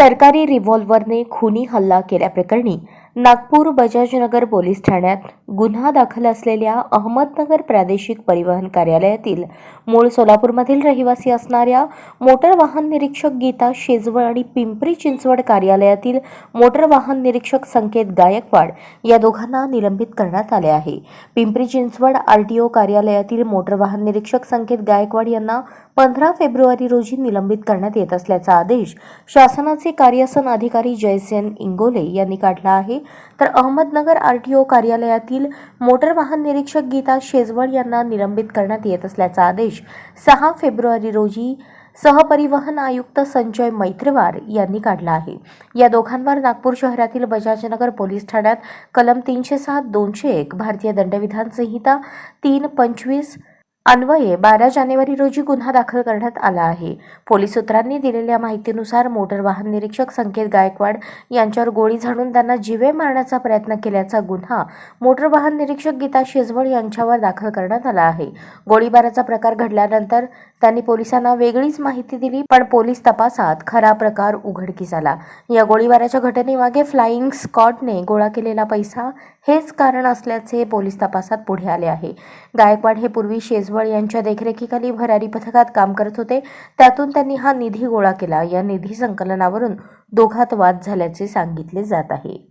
सरकारी रिव्हॉल्व्हरने खुनी हल्ला केल्याप्रकरणी नागपूर बजाजनगर पोलीस ठाण्यात गुन्हा दाखल असलेल्या अहमदनगर प्रादेशिक परिवहन कार्यालयातील मूळ सोलापूरमधील रहिवासी असणाऱ्या मोटर वाहन निरीक्षक गीता शेजवळ आणि पिंपरी चिंचवड कार्यालयातील मोटर वाहन निरीक्षक संकेत गायकवाड या दोघांना निलंबित करण्यात आले आहे. पिंपरी चिंचवड आरटीओ कार्यालयातील मोटर वाहन निरीक्षक संकेत गायकवाड यांना पंधरा फेब्रुवारी रोजी निलंबित करण्यात येत असल्याचा आदेश शासनाचे कार्यसन अधिकारी जयसेन इंगोले यांनी काढला आहे. तर अहमदनगर आर टी ओ कार्यालयातील मोटर वाहन निरीक्षक गीता शेजवळ यांना निलंबित करण्यात येत असल्याचा आदेश सहा फेब्रुवारी रोजी सहपरिवहन आयुक्त संजय मैत्रेवार यांनी काढला आहे. या दोघांवर नागपूर शहरातील बजाजनगर पोलीस ठाण्यात कलम तीनशे सात दोनशे एक भारतीय दंडविधान संहिता तीन पंचवीस अन्वये बारा जानेवारी रोजी गुन्हा दाखल करण्यात आला आहे. पोलीस सूत्रांनी दिलेल्या माहितीनुसार मोटर वाहन निरीक्षक संकेत गायकवाड यांच्यावर गोळी झाडून त्यांना जीवे मारण्याचा प्रयत्न केल्याचा गुन्हा मोटर वाहन निरीक्षक गीता शेजवळ यांच्यावर दाखल करण्यात आला आहे. गोळीबाराचा प्रकार घडल्यानंतर त्यांनी पोलिसांना वेगळीच माहिती दिली पण पोलीस तपासात खरा प्रकार उघडकीस आला. या गोळीबाराच्या घटनेमागे फ्लाईंग स्कॉटने गोळा केलेला पैसा हेच कारण असल्याचे पोलीस तपासात पुढे आले आहे. गायकवाड हे पूर्वी शेज शेजवळ यांच्या देखरेखीखाली भरारी पथकात काम करत होते. त्यातून त्यांनी हा निधी गोळा केला. या निधी संकलनावरून दोघात वाद झाल्याचे सांगितले जात आहे.